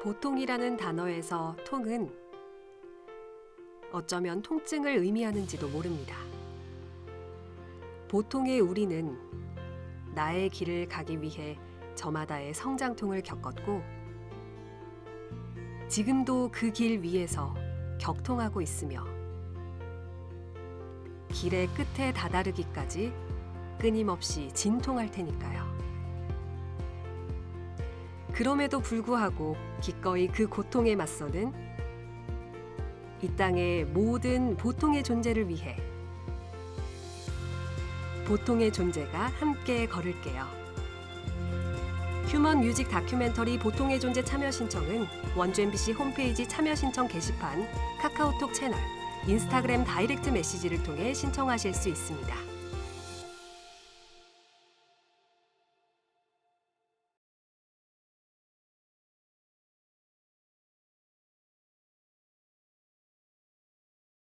보통이라는 단어에서 통은 어쩌면 통증을 의미하는지도 모릅니다. 보통의 우리는 나의 길을 가기 위해 저마다의 성장통을 겪었고 지금도 그 길 위에서 격통하고 있으며 길의 끝에 다다르기까지 끊임없이 진통할 테니까요. 그럼에도 불구하고 기꺼이 그 고통에 맞서는 이 땅의 모든 보통의 존재를 위해 보통의 존재가 함께 걸을게요. 휴먼 뮤직 다큐멘터리 보통의 존재 참여 신청은 원주 MBC 홈페이지 참여 신청 게시판, 카카오톡 채널, 인스타그램 다이렉트 메시지를 통해 신청하실 수 있습니다.